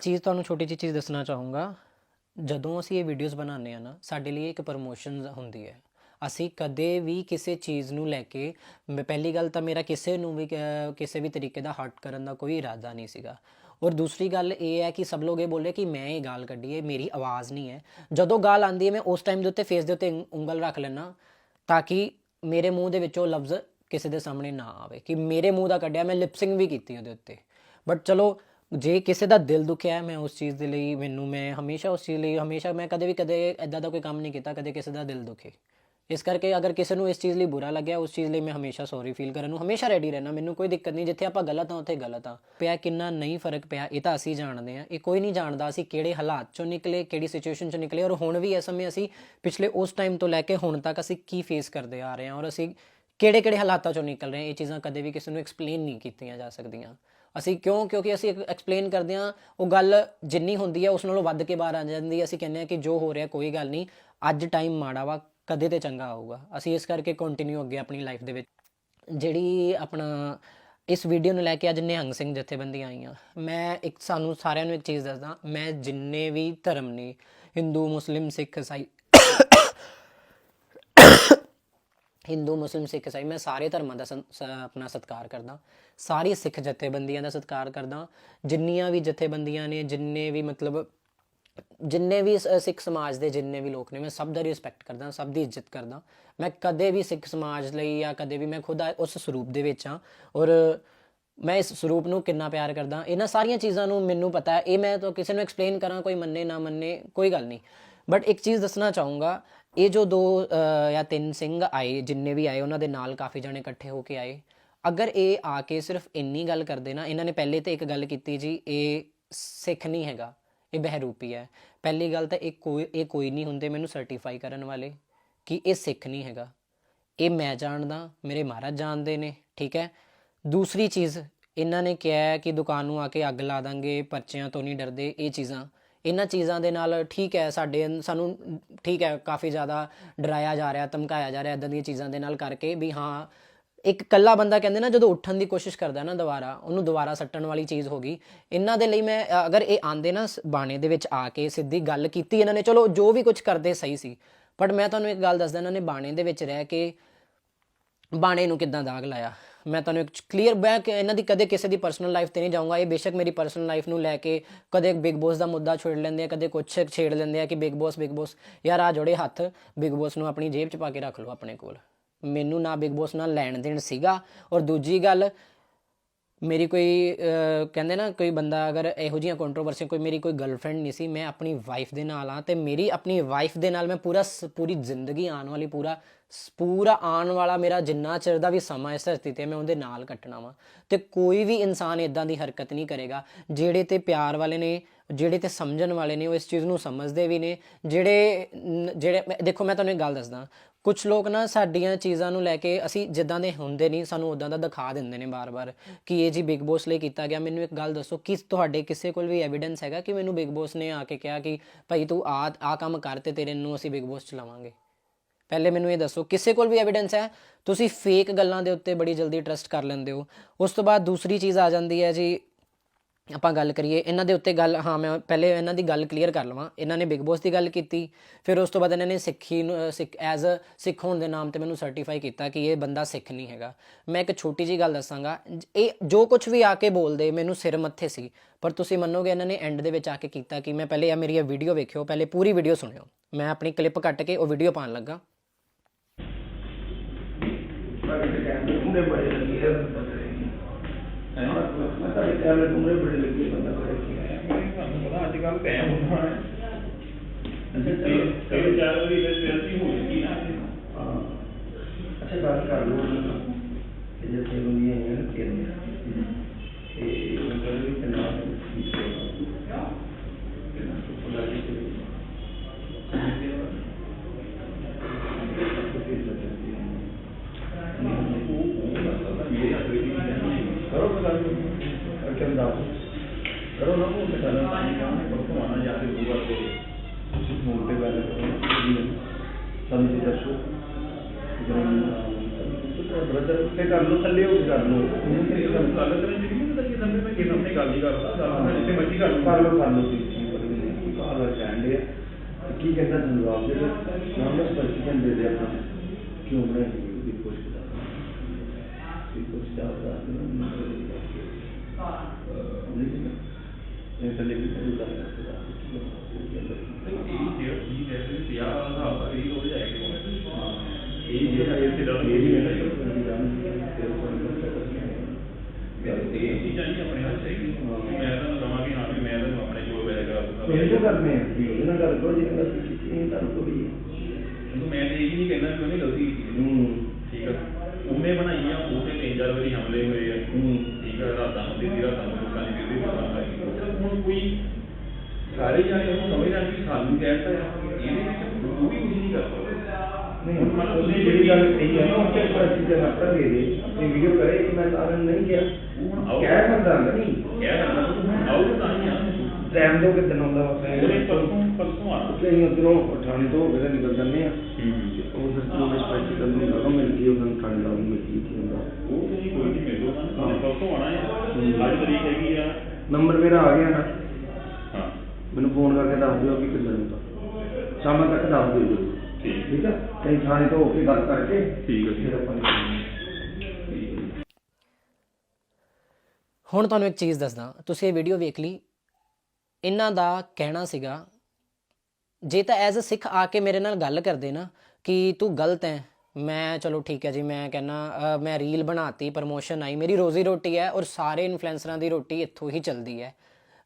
ਚੀਜ਼ ਤੁਹਾਨੂੰ ਛੋਟੀ ਜਿਹੀ ਚੀਜ਼ ਦੱਸਣਾ ਚਾਹੂੰਗਾ। ਜਦੋਂ ਅਸੀਂ ਇਹ ਵੀਡੀਓਜ਼ ਬਣਾਉਂਦੇ ਆ ਨਾ, ਸਾਡੇ ਲਈ ਇੱਕ ਪ੍ਰਮੋਸ਼ਨ ਹੁੰਦੀ ਹੈ। ਅਸੀਂ ਕਦੇ ਵੀ ਕਿਸੇ ਚੀਜ਼ ਨੂੰ ਲੈ ਕੇ, ਮੈਂ ਪਹਿਲੀ ਗੱਲ ਤਾਂ ਮੇਰਾ ਕਿਸੇ ਨੂੰ ਵੀ ਕਿਸੇ ਵੀ ਤਰੀਕੇ ਦਾ ਹਰਟ ਕਰਨ ਦਾ ਕੋਈ ਇਰਾਦਾ ਨਹੀਂ ਸੀਗਾ। ਔਰ ਦੂਸਰੀ ਗੱਲ ਇਹ ਹੈ ਕਿ ਸਭ ਲੋਕ ਇਹ ਬੋਲੇ ਕਿ ਮੈਂ ਇਹ ਗਾਲ ਕੱਢੀ ਹੈ, ਮੇਰੀ ਆਵਾਜ਼ ਨਹੀਂ ਹੈ। ਜਦੋਂ ਗਾਲ ਆਂਦੀ ਹੈ, ਮੈਂ ਉਸ ਟਾਈਮ ਦੇ ਉੱਤੇ ਫੇਸ ਦੇ ਉੱਤੇ ਉਂਗ- ਉਂਗਲ ਰੱਖ ਲੈਣਾ ਤਾਂ ਕਿ ਮੇਰੇ ਮੂੰਹ ਦੇ ਵਿੱਚੋਂ ਲਫ਼ਜ਼ ਕਿਸੇ ਦੇ ਸਾਹਮਣੇ ਨਾ ਆਵੇ। ਕਿ ਮੇਰੇ ਮੂੰਹ ਦਾ ਕੱਢਿਆ, ਮੈਂ ਲਿਪਸਿੰਗ ਵੀ ਕੀਤੀ ਉਹਦੇ ਉੱਤੇ। ਬਟ ਚਲੋ ਜੇ ਕਿਸੇ ਦਾ ਦਿਲ ਦੁਖਿਆ ਮੈਂ ਉਸ ਚੀਜ਼ ਦੇ ਲਈ ਮੈਨੂੰ, ਮੈਂ ਹਮੇਸ਼ਾ ਉਸ ਚੀਜ਼ ਲਈ, ਹਮੇਸ਼ਾ ਮੈਂ ਕਦੇ ਵੀ ਕਦੇ ਐਦਾਂ ਦਾ ਕੋਈ ਕੰਮ ਨਹੀਂ ਕੀਤਾ, ਕਦੇ ਕਿਸੇ ਦਾ ਦਿਲ ਦੁਖੇ। ਇਸ ਕਰਕੇ ਅਗਰ ਕਿਸੇ ਨੂੰ ਇਸ ਚੀਜ਼ ਲਈ ਬੁਰਾ ਲੱਗਿਆ, ਉਸ ਚੀਜ਼ ਲਈ ਮੈਂ ਹਮੇਸ਼ਾ ਸੌਰੀ ਫੀਲ ਕਰਨ ਨੂੰ ਹਮੇਸ਼ਾ ਰੈਡੀ ਰਹਿਣਾ, ਮੈਨੂੰ ਕੋਈ ਦਿੱਕਤ ਨਹੀਂ, ਜਿੱਥੇ ਆਪਾਂ ਗਲਤ ਹਾਂ, ਉੱਥੇ ਗਲਤ ਹਾਂ। ਪਿਆ ਕਿੰਨਾ ਨਹੀਂ ਫ਼ਰਕ ਪਿਆ, ਇਹ ਤਾਂ ਅਸੀਂ ਜਾਣਦੇ ਹਾਂ। ਇਹ ਕੋਈ ਨਹੀਂ ਜਾਣਦਾ ਅਸੀਂ ਕਿਹੜੇ ਹਾਲਾਤ ਚੋਂ ਨਿਕਲੇ, ਕਿਹੜੀ ਸਿਚੁਏਸ਼ਨ ਚੋਂ ਨਿਕਲੇ, ਔਰ ਹੁਣ ਵੀ ਇਸ ਸਮੇਂ ਅਸੀਂ ਪਿਛਲੇ ਉਸ ਟਾਈਮ ਤੋਂ ਲੈ ਕੇ ਹੁਣ ਤੱਕ ਅਸੀਂ ਕੀ ਫੇਸ ਕਰਦੇ ਆ ਰਹੇ ਹਾਂ, ਔਰ ਅਸੀਂ ਕਿਹੜੇ ਕਿਹੜੇ ਹਾਲਾਤਾਂ ਚੋਂ ਨਿਕਲ ਰਹੇ ਹਾਂ, ਇਹ ਚੀਜ਼ਾਂ ਕਦੇ ਵੀ ਕਿਸੇ ਨੂੰ ਐਕਸਪਲੇਨ ਨਹੀਂ ਕੀਤੀਆਂ ਜਾ ਸਕਦੀਆਂ। ਅਸੀਂ ਕਿਉਂ? ਕਿਉਂਕਿ ਅਸੀਂ ਐਕਸਪਲੇਨ ਕਰਦੇ ਹਾਂ, ਉਹ ਗੱਲ ਜਿੰਨੀ ਹੁੰਦੀ ਹੈ ਉਸ ਨਾਲੋਂ ਵੱਧ ਕੇ ਬਾਹਰ ਆ ਜਾਂਦੀ ਹੈ। ਅਸੀਂ ਕਹਿੰਦੇ ਹਾਂ ਕਿ ਜੋ ਹੋ ਰਿਹਾ, ਕੋਈ ਗੱਲ ਨਹੀਂ। ਅੱਜ ਟਾਈਮ ਮਾੜਾ ਵਾ, ਕਦੇ ਤੇ ਚੰਗਾ ਆਊਗਾ। ਅਸੀਂ ਇਸ ਕਰਕੇ ਕੰਟੀਨਿਊ ਅੱਗੇ ਆਪਣੀ ਲਾਈਫ ਦੇ ਵਿੱਚ। ਜਿਹੜੀ ਆਪਣਾ, ਇਸ ਵੀਡੀਓ ਨੂੰ ਲੈ ਕੇ ਅੱਜ ਨਿਹੰਗ ਸਿੰਘ ਜਥੇਬੰਦੀਆਂ ਆਈਆਂ। ਮੈਂ ਇੱਕ, ਸਾਨੂੰ ਸਾਰਿਆਂ ਨੂੰ ਇੱਕ ਚੀਜ਼ ਦੱਸਦਾ। ਮੈਂ ਜਿੰਨੇ ਵੀ ਧਰਮ ਨੇ, ਹਿੰਦੂ, ਮੁਸਲਿਮ, ਸਿੱਖ ਇਸਾਈ ਹਿੰਦੂ, ਮੁਸਲਿਮ, ਸਿੱਖ ਇਸਾਈ ਮੈਂ ਸਾਰੇ ਧਰਮਾਂ ਦਾ ਸੰ- ਸ- ਆਪਣਾ ਸਤਿਕਾਰ ਕਰਦਾ। ਸਾਰੀ ਸਿੱਖ ਜਥੇਬੰਦੀਆਂ ਦਾ ਸਤਿਕਾਰ ਕਰਦਾ। ਜਿੰਨੀਆਂ ਵੀ ਜਥੇਬੰਦੀਆਂ ਨੇ, ਜਿੰਨੇ ਵੀ ਮਤਲਬ, ਜਿੰਨੇ ਵੀ ਸ- ਸਿੱਖ ਸਮਾਜ ਦੇ ਜਿੰਨੇ ਵੀ ਲੋਕ ਨੇ, ਮੈਂ ਸਭ ਦਾ ਰਿਸਪੈਕਟ ਕਰਦਾ, ਸਭ ਦੀ ਇੱਜ਼ਤ ਕਰਦਾ। ਮੈਂ ਕਦੇ ਵੀ ਸਿੱਖ ਸਮਾਜ ਲਈ ਜਾਂ ਕਦੇ ਵੀ ਮੈਂ ਖੁਦ ਉਸ ਸਰੂਪ ਦੇ ਵਿੱਚ ਹਾਂ। ਔਰ ਮੈਂ ਇਸ ਸਰੂਪ ਨੂੰ ਕਿੰਨਾ ਪਿਆਰ ਕਰਦਾ। ਇਹਨਾਂ ਸਾਰੀਆਂ ਚੀਜ਼ਾਂ ਨੂੰ ਮੈਨੂੰ ਪਤਾ ਹੈ। ਇਹ ਮੈਂ ਤਾਂ ਕਿਸੇ ਨੂੰ ਐਕਸਪਲੇਨ ਕਰਾਂ, ਕੋਈ ਮੰਨੇ ਨਾ ਮੰਨੇ, ਕੋਈ ਗੱਲ ਨਹੀਂ। ਬਟ ਇੱਕ ਚੀਜ਼ ਦੱਸਣਾ ਚਾਹੂੰਗਾ ਇਹ ਜੋ ਦੋ ਜਾਂ ਤਿੰਨ ਸਿੰਘ ਆਏ, ਜਿੰਨੇ ਵੀ ਆਏ, ਉਹਨਾਂ ਦੇ ਨਾਲ ਕਾਫੀ ਜਣੇ ਇਕੱਠੇ ਹੋ ਕੇ ਆਏ। ਅਗਰ ਇਹ ਆ ਕੇ ਸਿਰਫ ਇੰਨੀ ਗੱਲ ਕਰਦੇ ਨਾ, ਇਹਨਾਂ ਨੇ ਪਹਿਲੇ ਤੇ ਇੱਕ ਗੱਲ ਕੀਤੀ ਜੀ, ਇਹ ਸਿੱਖ ਨਹੀਂ ਹੈਗਾ, ਇਹ ਬਹਿਰੂਪੀ ਹੈ। ਪਹਿਲੀ ਗੱਲ ਤਾਂ ਇਹ ਕੋਈ ਇਹ ਕੋਈ ਨਹੀਂ ਹੁੰਦੇ ਮੈਨੂੰ ਸਰਟੀਫਾਈ ਕਰਨ ਵਾਲੇ ਕਿ ਇਹ ਸਿੱਖ ਨਹੀਂ ਹੈਗਾ। ਇਹ ਮੈਂ ਜਾਣਦਾ, ਮੇਰੇ ਮਹਾਰਾਜ ਜਾਣਦੇ ਨੇ, ਠੀਕ ਹੈ? ਦੂਸਰੀ ਚੀਜ਼, ਇਹਨਾਂ ਨੇ ਕਿਹਾ ਕਿ ਦੁਕਾਨ ਨੂੰ ਆ ਕੇ ਅੱਗ ਲਾ ਦਾਂਗੇ, ਪਰਚਿਆਂ ਤੋਂ ਨਹੀਂ ਡਰਦੇ, ਇਹ ਚੀਜ਼ਾਂ। ਇਹਨਾਂ ਚੀਜ਼ਾਂ ਦੇ ਨਾਲ ਠੀਕ ਹੈ, ਸਾਡੇ ਸਾਨੂੰ ਠੀਕ ਹੈ, ਕਾਫੀ ਜ਼ਿਆਦਾ ਡਰਾਇਆ ਜਾ ਰਿਹਾ, ਧਮਕਾਇਆ ਜਾ ਰਿਹਾ ਇਦਾਂ ਦੀਆਂ ਚੀਜ਼ਾਂ ਦੇ ਨਾਲ ਕਰਕੇ ਵੀ ਹਾਂ, ਇੱਕ ਕੱਲਾ ਬੰਦਾ ਕਹਿੰਦੇ ਨਾ ਜਦੋਂ ਉੱਠਣ ਦੀ ਕੋਸ਼ਿਸ਼ ਕਰਦਾ ਨਾ ਦੁਬਾਰਾ, ਉਹਨੂੰ ਦੁਬਾਰਾ ਸੱਟਣ ਵਾਲੀ ਚੀਜ਼ ਹੋ ਗਈ। ਇਹਨਾਂ ਦੇ ਲਈ ਮੈਂ ਅਗਰ ਇਹ ਆਂਦੇ ਨਾ ਬਾਣੇ ਦੇ ਵਿੱਚ ਆ ਕੇ ਸਿੱਧੀ ਗੱਲ ਕੀਤੀ ਇਹਨਾਂ ਨੇ, ਚਲੋ ਜੋ ਵੀ ਕੁਝ ਕਰਦੇ ਸਹੀ ਸੀ। ਬਟ ਮੈਂ ਤੁਹਾਨੂੰ ਇੱਕ ਗੱਲ ਦੱਸਦਾ, ਇਹਨਾਂ ਨੇ ਬਾਣੇ ਦੇ ਵਿੱਚ ਰਹਿ ਕੇ ਬਾਣੇ ਨੂੰ ਕਿੱਦਾਂ ਦਾਗ ਲਾਇਆ? ਮੈਂ ਤੁਹਾਨੂੰ ਇੱਕ ਕਲੀਅਰ ਬੈਕ ਇਹਨਾਂ ਦੀ ਕਦੇ ਕਿਸੇ ਦੀ ਪਰਸਨਲ ਲਾਈਫ ਤੇ ਨਹੀਂ ਜਾਊਂਗਾ। ਇਹ ਬੇਸ਼ੱਕ ਮੇਰੀ ਪਰਸਨਲ ਲਾਈਫ ਨੂੰ ਲੈ ਕੇ ਕਦੇ ਬਿਗ ਬੌਸ ਦਾ ਮੁੱਦਾ ਛੇੜ ਲੈਂਦੇ ਆ, ਕਦੇ ਕੁਛ ਛੇੜ ਲੈਂਦੇ ਆ ਕਿ ਬਿਗ ਬੌਸ ਬਿਗ ਬੌਸ ਯਾਰ ਆ ਜੋੜੇ ਹੱਥ ਬਿਗ ਬੌਸ ਨੂੰ ਆਪਣੀ ਜੇਬ 'ਚ ਪਾ ਕੇ ਰੱਖ ਲਓ ਆਪਣੇ ਕੋਲ। ਮੈਨੂੰ ਨਾ ਬਿਗ ਬੌਸ ਨਾਲ ਲੈਣ ਦੇਣ ਸੀਗਾ। ਔਰ ਦੂਜੀ ਗੱਲ, ਮੇਰੀ ਕੋਈ ਕਹਿੰਦੇ ਨਾ ਕੋਈ ਬੰਦਾ ਅਗਰ ਇਹੋ ਜਿਹੀਆਂ ਕੰਟਰੋਵਰਸੀਆਂ ਕੋਈ ਮੇਰੀ ਕੋਈ ਗਰਲਫ੍ਰੈਂਡ ਨਹੀਂ ਸੀ, ਮੈਂ ਆਪਣੀ ਵਾਈਫ ਦੇ ਨਾਲ ਆ ਤੇ ਮੇਰੀ ਆਪਣੀ ਵਾਈਫ ਦੇ ਨਾਲ ਮੈਂ ਪੂਰਾ ਸ- ਪੂਰੀ ਜ਼ਿੰਦਗੀ ਆਉਣ ਵਾਲੀ, ਪੂਰਾ ਪੂਰਾ ਆਉਣ ਵਾਲਾ ਮੇਰਾ ਜਿੰਨਾ ਚਿਰ ਦਾ ਵੀ ਸਮਾਂ ਇਸ ਧਰਤੀ ਤੇ ਮੈਂ ਉਹਦੇ ਨਾਲ ਕੱਟਣਾ ਵਾ। ਤੇ ਕੋਈ ਵੀ ਇਨਸਾਨ ਇਦਾਂ ਦੀ ਹਰਕਤ ਨਹੀਂ ਕਰੇਗਾ, ਜਿਹੜੇ ਤੇ ਪਿਆਰ ਵਾਲੇ ਨੇ, ਜਿਹੜੇ ਤੇ ਸਮਝਣ ਵਾਲੇ ਨੇ, ਉਹ ਇਸ ਚੀਜ਼ ਨੂੰ ਸਮਝਦੇ ਵੀ ਨੇ। ਜਿਹੜੇ ਜਿਹੜੇ ਦੇਖੋ, ਮੈਂ ਤੁਹਾਨੂੰ ਇੱਕ ਗੱਲ ਦੱਸਦਾ। ਕੁਝ ਲੋਕ ਨਾ ਸਾਡੀਆਂ ਚੀਜ਼ਾਂ ਨੂੰ ਲੈ ਕੇ ਅਸੀਂ ਜਿੱਦਾਂ ਦੇ ਹੁੰਦੇ ਨਹੀਂ, ਸਾਨੂੰ ਉਦਾਂ ਦਾ ਦਿਖਾ ਦਿੰਦੇ ਨੇ ਬਾਰ-ਬਾਰ ਕਿ ਇਹ ਜੀ ਬਿਗ ਬੌਸ ਲਈ ਕੀਤਾ ਗਿਆ। ਮੈਨੂੰ ਇੱਕ ਗੱਲ ਦੱਸੋ, ਕਿ ਤੁਹਾਡੇ ਕਿਸੇ ਕੋਲ ਵੀ ਐਵੀਡੈਂਸ ਹੈਗਾ ਕਿ ਮੈਨੂੰ ਬਿਗ ਬੌਸ ਨੇ ਆ ਕੇ ਕਿਹਾ ਕਿ ਭਾਈ ਤੂੰ ਆ ਆ ਕੰਮ ਕਰ ਤੇ ਤੇਰੇ ਨੂੰ ਅਸੀਂ ਬਿਗ ਬੌਸ ਚਲਾਵਾਂਗੇ ਪਹਿਲੇ ਮੈਨੂੰ ਇਹ ਦੱਸੋ, ਕਿਸੇ ਕੋਲ ਵੀ ਐਵੀਡੈਂਸ ਹੈ? ਤੁਸੀਂ ਫੇਕ ਗੱਲਾਂ ਦੇ ਉੱਤੇ ਬੜੀ ਜਲਦੀ ਟਰਸਟ ਕਰ ਲੈਂਦੇ ਹੋ। ਉਸ ਤੋਂ ਬਾਅਦ ਦੂਸਰੀ ਚੀਜ਼ ਆ ਜਾਂਦੀ ਹੈ ਜੀ, ਆਪਾਂ ਗੱਲ ਕਰੀਏ, ਇਹਨਾਂ ਦੇ ਉੱਤੇ ਗੱਲ, ਹਾਂ, ਮੈਂ ਪਹਿਲੇ ਇਹਨਾਂ ਦੀ ਗੱਲ ਕਲੀਅਰ ਕਰ ਲਵਾਂ। ਇਹਨਾਂ ਨੇ ਬਿਗ ਬੌਸ ਦੀ ਗੱਲ ਕੀਤੀ, ਫਿਰ ਉਸ ਤੋਂ ਬਾਅਦ ਇਹਨਾਂ ਨੇ ਸਿੱਖੀ ਨੂੰ ਸਿੱਖ ਐਜ਼ ਅ ਸਿੱਖ ਹੋਣ ਦੇ ਨਾਮ ਤੇ ਮੈਨੂੰ ਸਰਟੀਫਾਈ ਕੀਤਾ ਕਿ ਇਹ ਬੰਦਾ ਸਿੱਖ ਨਹੀਂ ਹੈਗਾ। ਮੈਂ ਇੱਕ ਛੋਟੀ ਜੀ ਗੱਲ ਦੱਸਾਂਗਾ ਜ- ਇਹ ਜੋ ਕੁਝ ਵੀ ਆ ਕੇ ਬੋਲਦੇ, ਮੈਨੂੰ ਸਿਰ ਮੱਥੇ ਸੀ, ਪਰ ਤੁਸੀਂ ਮੰਨੋਗੇ ਇਹਨਾਂ ਨੇ ਐਂਡ ਦੇ ਵਿੱਚ ਆ ਕੇ ਕੀਤਾ ਕਿ ਮੈਂ ਪਹਿਲੇ ਇਹ ਮੇਰੀ ਇਹ ਵੀਡੀਓ ਵੇਖਿਓ, ਪਹਿਲੇ ਪੂਰੀ ਵੀਡੀਓ ਸੁਣਿਓ। ਮੈਂ ਆਪਣੀ ਕਲਿੱਪ ਕੱਟ ਕੇ ਉਹ ਵੀਡੀਓ ਪਾਉਣ ਲੱਗਾ ਕੈਮਰੇ ਬੜੇ ਲੱਗੇ ਹੈ ਬੰਦਾ ਕਰੇ ਤਾਂ ਕੈਮਰੇ ਤੁਮਰੇ ਬੜੇ ਲੱਗੇ ਬੰਦਾ ਕਰੇ ਤੁਹਾਨੂੰ ਪਤਾ ਅੱਜ ਕੱਲ ਟਾਈਮ ਹੁੰਦਾ। ਹੈ ਅੱਛਾ ਕਈ ਚਾਰ ਵਾਰੀ ਫਿਰ ਬੇਨਤੀ ਹੋ ਜਾਂਦੀ ਨਾ ਹਾਂ ਅੱਛਾ ਗੱਲ ਕਰ ਲਓ ਕਿ ਜੇ ਤੇ ਬੰਦੀ ਹੈ ਨਾ ਕਿ ਇਹ ਮਤਲਬ ਵੀ ਤੇ ਨਾ ਠੀਕ ਹੈ ਇਹਨਾਂ ਤੋਂ ਪਤਾ ਨਹੀਂ ਕਿ ਕਰੋ ਗੱਲ ਕਰਕੇ ਦਾ ਕਰੋ ਨਾ ਉਹ ਤੇ ਗੱਲ ਪਰਸੋਂ ਆਣਾ ਜਾ ਕੇ ਦੂਆ ਤੇ ਤੁਸੀਂ ਫੋਨ ਤੇ ਗੱਲ ਕਰੋ ਸਾਨੂੰ ਜੀ ਦੱਸੋ ਬ੍ਰਦਰ ਤੇ ਕਰ ਲੋ ਥੱਲੇ ਹੋ ਕਰ ਲੋ ਇਹ ਗੱਲ ਕਰਨ ਦੀ ਨਹੀਂ ਪਤਾ ਕੀ ਦੰਦੇ ਪਏ ਕਿਸੇ ਸਾਹਮਣੇ ਗੱਲ ਨਹੀਂ ਕਰਦਾ ਗੱਲ ਮੈਂ ਜਿੱਥੇ ਮਰਜ਼ੀ ਕਰ ਕਰ ਲੂੰ ਲਓ ਕਰ ਲਓ ਤੁਸੀਂ ਪਰ ਮੈਨੂੰ ਕਾਲ ਆ ਜਾਂਦੇ ਆ ਕੀ ਹਮਲੇ ਹੋਏ ਆ ਹੂੰ ਠੀਕ ਆ ਰਾਤਾਂ ਨੂੰ ਦਿੱਤੀ ਰਾਤਾਂ ਨੂੰ ਲੋਕਾਂ ਦੀ ਦਿੱਤੀ ਹੁਣ ਕੋਈ ਸਾਰੇ ਜਾਣੇ ਉਹ ਸਮਝ ਰਹੇ ਕਿ ਸਾਨੂੰ ਕਹਿਤਾ ਇਹਦੇ ਵਿੱਚ ਉਹ ਵੀ ਕੁਝ ਨਹੀਂ ਕਰ ਸਕਦਾ ਨਹੀਂ ਹੁਣ ਤੁਸੀਂ ਜਿਹੜੀ ਗੱਲ ਕਹੀ ਹੈ ਨਾ ਉਹ ਤੇ ਪਰ ਚੀਜ਼ਾਂ ਹੱਟਾ ਦੇ ਦੇ ਇਹ ਵੀਡੀਓ ਕਰੇ ਕਿ ਮੈਂ ਤਾਰਨ ਨਹੀਂ ਗਿਆ ਆਓ। ਕਹਿ ਬੰਦਾ ਨਹੀਂ। ਕਹਿ ਤੂੰ ਆਓ ਤਾਂ ਹੀ ਆ ਟਾਈਮ ਦੋ ਕਿਦਾਂ ਆਉਂਦਾ ਉਹਨੇ ਪਰਸੋਂ ਪਰਸੋਂ ਕਿ ਅਸੀਂ ਉਧਰੋਂ ਠਾਣੇ ਤੋਂ ਤਾਂ ਨਿਕਲ ਜਾਂਦੇ ਆ। ਉਹ ਫਿਰ ਤੋਂ ਮੈਂ ਸਪੈਸ਼ਲ ਨੂੰ ਲਗਾ ਮਿਲ ਗਈ ਉਹਨਾਂ ਨੂੰ ਠਾਣੇ ਲਾਉਂ ਮਿਲ ਗਈ ਉਹ ਤੁਸੀਂ ਕੋਈ ਨਹੀਂ ਮਿਲੋ ਨਾ ਪਰਸੋਂ ਆਣਾ ਹੈ। ਅੱਜ ਤਰੀਕ ਹੈਗੀ ਆ। ਨੰਬਰ ਮੇਰਾ ਆ ਗਿਆ ਨਾ। ਹਾਂ। ਮੈਨੂੰ ਫੋਨ ਕਰਕੇ ਦੱਸ ਦਿਓ ਕਿ ਕਿੱਦਾਂ ਹੁੰਦਾ। ਸ਼ਾਮਾਂ ਤੱਕ ਦੱਸ ਦਿਓ ਜੀ ਠੀਕ। ਠੀਕ ਹੈ ਕਈ ਥਾਣੇ ਤੋਂ ਹੋ ਕੇ ਗੱਲ ਕਰਕੇ ਠੀਕ ਹੈ। ਫਿਰ ਆਪਾਂ ਨਿਕਲਾਂਗੇ। ਹੁਣ ਤੁਹਾਨੂੰ ਇੱਕ ਚੀਜ਼ ਦੱਸਦਾ। ਤੁਸੀਂ ਇਹ ਵੀਡੀਓ ਵੇਖ ਲਈ। ਇਹਨਾਂ ਦਾ ਕਹਿਣਾ ਸੀਗਾ ਜੇ ਤਾਂ ਐਜ਼ ਅ ਸਿੱਖ ਆ ਕੇ ਮੇਰੇ ਨਾਲ ਗੱਲ ਕਰਦੇ ਨਾ ਕਿ ਤੂੰ ਗਲਤ ਹੈ ਮੈਂ ਚਲੋ ਠੀਕ ਹੈ ਜੀ, ਮੈਂ ਕਹਿੰਨਾ ਮੈਂ ਰੀਲ ਬਣਾਤੀ ਪ੍ਰਮੋਸ਼ਨ ਆਈ। ਮੇਰੀ ਰੋਜ਼ੀ ਰੋਟੀ ਹੈ ਔਰ ਸਾਰੇ ਇਨਫਲੂਐਂਸਰਾਂ ਦੀ ਰੋਟੀ ਇੱਥੋਂ ਹੀ ਚੱਲਦੀ ਹੈ।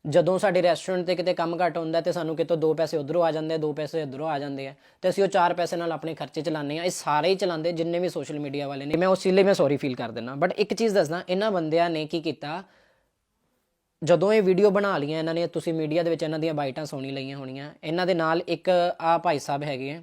ਜਦੋਂ ਸਾਡੇ ਰੈਸਟੋਰੈਂਟ ਤੇ ਕਿਤੇ ਕੰਮ ਘੱਟ ਹੁੰਦਾ ਤੇ ਸਾਨੂੰ ਕਿਤੋਂ ਦੋ ਪੈਸੇ ਉਧਰੋਂ ਆ ਜਾਂਦੇ ਦੋ ਪੈਸੇ ਇਧਰੋਂ ਆ ਜਾਂਦੇ ਆ, ਤੇ ਅਸੀਂ ਉਹ ਚਾਰ ਪੈਸੇ ਨਾਲ ਆਪਣੇ ਖਰਚੇ ਚਲਾਉਂਦੇ ਆ ਇਹ ਸਾਰੇ ਹੀ ਚਲਾਉਂਦੇ, ਜਿੰਨੇ ਵੀ ਸੋਸ਼ਲ ਮੀਡੀਆ ਵਾਲੇ ਨੇ। ਮੈਂ ਉਸ ਲਈ ਮੈਂ ਸੌਰੀ ਫੀਲ ਕਰ ਦਿੰਦਾ। ਬਟ ਇੱਕ ਚੀਜ਼ ਦੱਸਦਾ, ਇਹਨਾਂ ਬੰਦਿਆਂ ਨੇ ਕੀ ਕੀਤਾ? ਜਦੋਂ ਇਹ ਵੀਡੀਓ ਬਣਾ ਲਈਆਂ, ਇਹਨਾਂ ਨੇ, ਤੁਸੀਂ ਮੀਡੀਆ ਦੇ ਵਿੱਚ ਇਹਨਾਂ ਦੀਆਂ ਬਾਈਟਾਂ ਸੁਣੀ ਲਈਆਂ ਹੋਣੀਆਂ। ਇਹਨਾਂ ਦੇ ਨਾਲ ਇੱਕ ਆ ਭਾਈ ਸਾਹਿਬ ਹੈਗੇ ਆ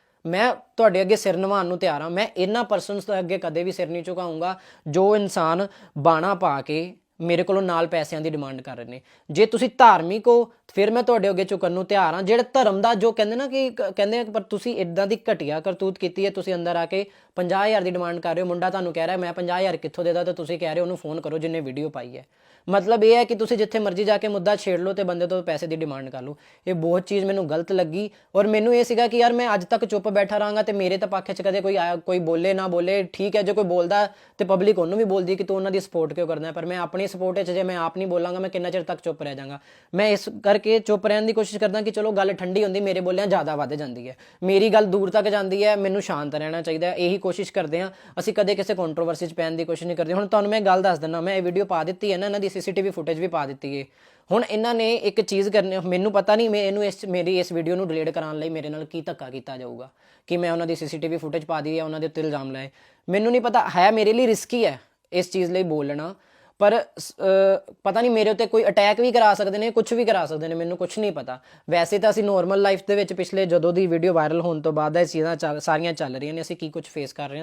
ਮੈਂ ਤੁਹਾਡੇ ਅੱਗੇ ਸਿਰ ਨਿਵਾਉਣ ਨੂੰ ਤਿਆਰ ਹਾਂ। ਮੈਂ ਇਹਨਾਂ ਪਰਸਨਸ ਦੇ ਅੱਗੇ ਕਦੇ ਵੀ ਸਿਰ ਨਹੀਂ ਝੁਕਾਊਂਗਾ ਜੋ ਇਨਸਾਨ ਬਾਣਾ ਪਾ ਕੇ ਮੇਰੇ ਕੋਲੋਂ ਨਾਲ ਪੈਸਿਆਂ ਦੀ ਡਿਮਾਂਡ ਕਰ ਰਹੇ ਨੇ। ਜੇ ਤੁਸੀਂ ਧਾਰਮਿਕ ਹੋ, ਫਿਰ ਮੈਂ ਤੁਹਾਡੇ ਅੱਗੇ ਝੁਕਣ ਨੂੰ ਤਿਆਰ ਹਾਂ। ਜਿਹੜੇ ਧਰਮ ਦਾ ਜੋ ਕਹਿੰਦੇ ਨਾ ਕਿ ਕਹਿੰਦੇ ਆ ਪਰ ਤੁਸੀਂ ਇਦਾਂ ਦੀ ਘਟੀਆ ਕਰਤੂਤ ਕੀਤੀ ਹੈ, ਤੁਸੀਂ ਅੰਦਰ ਆ ਕੇ 50000 ਦੀ ਡਿਮਾਂਡ ਕਰ ਰਹੇ ਹੋ। ਮੁੰਡਾ ਤੁਹਾਨੂੰ ਕਹਿ ਰਿਹਾ, ਮੈਂ 50000 ਕਿੱਥੋਂ ਦੇਦਾ ਤਾਂ ਤੁਸੀਂ ਕਹਿ ਰਹੇ ਹੋ, ਉਹਨੂੰ ਫੋਨ ਕਰੋ ਜਿੰਨੇ ਵੀਡੀਓ ਪਾਈ ਹੈ। ਮਤਲਬ ਇਹ ਹੈ ਕਿ ਤੁਸੀਂ ਜਿੱਥੇ ਮਰਜ਼ੀ ਜਾ ਕੇ ਮੁੱਦਾ ਛੇੜ ਲਓ ਤੇ ਬੰਦੇ ਤੋਂ ਪੈਸੇ ਦੀ ਡਿਮਾਂਡ ਕਰ ਲਓ ਇਹ ਬਹੁਤ ਚੀਜ਼ ਮੈਨੂੰ ਗਲਤ ਲੱਗੀ ਔਰ ਮੈਨੂੰ ਇਹ ਸੀਗਾ ਕਿ ਯਾਰ ਮੈਂ ਅੱਜ ਤੱਕ ਚੁੱਪ ਬੈਠਾ ਰਹਾਂਗਾ ਤੇ ਮੇਰੇ ਤਾਂ ਪੱਖ 'ਚ ਕਦੇ ਕੋਈ ਆਇਆ ਕੋਈ ਬੋਲੇ ਨਾ ਬੋਲੇ, ਠੀਕ ਹੈ ਜੇ ਕੋਈ ਬੋਲਦਾ ਤੇ ਪਬਲਿਕ ਉਹਨੂੰ ਵੀ ਬੋਲਦੀ ਕਿ ਤੂੰ ਉਹਨਾਂ ਦੀ ਸਪੋਰਟ ਕਿਉਂ ਕਰਦਾ ਪਰ ਮੈਂ ਆਪਣੀ ਸਪੋਰਟ 'ਚ ਜੇ ਮੈਂ ਆਪ ਨਹੀਂ ਬੋਲਾਂਗਾ, ਮੈਂ ਕਿੰਨਾ ਚਿਰ ਤੱਕ ਚੁੱਪ ਰਹਿ ਜਾਵਾਂਗਾ? ਮੈਂ ਇਸ ਕਰਕੇ ਚੁੱਪ ਰਹਿਣ ਦੀ ਕੋਸ਼ਿਸ਼ ਕਰਦਾ ਕਿ ਚਲੋ ਗੱਲ ਠੰਡੀ ਹੁੰਦੀ, ਮੇਰੇ ਬੋਲਿਆਂ ਜ਼ਿਆਦਾ ਵੱਧ ਜਾਂਦੀ ਹੈ। ਮੇਰੀ ਗੱਲ ਦੂਰ ਤੱਕ ਜਾਂਦੀ ਹੈ, ਮੈਨੂੰ ਸ਼ਾਂਤ ਰਹਿਣਾ ਚਾਹੀਦਾ ਇਹੀ ਕੋਸ਼ਿਸ਼ ਕਰਦੇ ਆ ਅਸੀਂ ਕਦੇ ਕਿਸੇ ਕੰਟਰੋਵਰਸੀ 'ਚ ਪੈਣ ਦੀ ਕੋਸ਼ਿਸ਼ ਨਹੀਂ ਕਰਦੇ। ਹੁਣ ਤੁਹਾਨੂੰ ਮੈਂ ਗੱਲ ਦੱਸ ਦਿੰਦਾ, ਮੈਂ ਇਹ ਵੀਡੀਓ ਪਾ ਦਿੱਤੀ ਹੈ ਨਾ, ਇਹਨਾਂ ਦੀ ਸੀਸੀਟੀਵੀ ਫੁਟੇਜ ਵੀ ਪਾ ਦਿੱਤੀ ਹੈ ਹੁਣ ਇਹਨਾਂ ਨੇ ਇੱਕ ਚੀਜ਼ ਕਰਨੀ, ਮੈਨੂੰ ਪਤਾ ਨਹੀਂ, ਮੈਂ ਇਹਨੂੰ ਇਸ, ਮੇਰੀ ਇਸ ਵੀਡੀਓ ਨੂੰ ਡਿਲੀਟ ਕਰਾਉਣ ਲਈ ਮੇਰੇ ਨਾਲ ਕੀ ਧੱਕਾ ਕੀਤਾ ਜਾਊਗਾ, ਕਿ ਮੈਂ ਉਹਨਾਂ ਦੀ ਸੀਸੀਟੀਵੀ ਫੁਟੇਜ ਪਾ ਦੀ ਹੈ ਉਹਨਾਂ ਦੇ ਉੱਤੇ ਇਲਜ਼ਾਮ ਲਾਏ। ਮੈਨੂੰ ਨਹੀਂ ਪਤਾ, ਹੈ ਮੇਰੇ ਲਈ ਰਿਸਕੀ ਹੈ ਇਸ ਚੀਜ਼ ਲਈ ਬੋਲਣਾ, ਪਰ ਪਤਾ ਨਹੀਂ ਮੇਰੇ ਉੱਤੇ ਕੋਈ ਅਟੈਕ ਵੀ ਕਰਾ ਸਕਦੇ ਨੇ ਕੁਝ ਵੀ ਕਰਾ ਸਕਦੇ ਨੇ, ਮੈਨੂੰ ਕੁਝ ਨਹੀਂ ਪਤਾ। ਵੈਸੇ ਤਾਂ ਅਸੀਂ ਨੋਰਮਲ ਲਾਈਫ ਦੇ ਵਿੱਚ ਪਿਛਲੇ ਜਦੋਂ ਦੀ ਵੀਡੀਓ ਵਾਇਰਲ ਹੋਣ ਤੋਂ ਬਾਅਦ ਇਹ ਚੀਜ਼ਾਂ ਚੱਲ- ਸਾਰੀਆਂ ਚੱਲ ਰਹੀਆਂ ਨੇ, ਅਸੀਂ ਕੀ ਕੁਝ ਫੇਸ ਕਰ ਰਹੇ ਹਾਂ।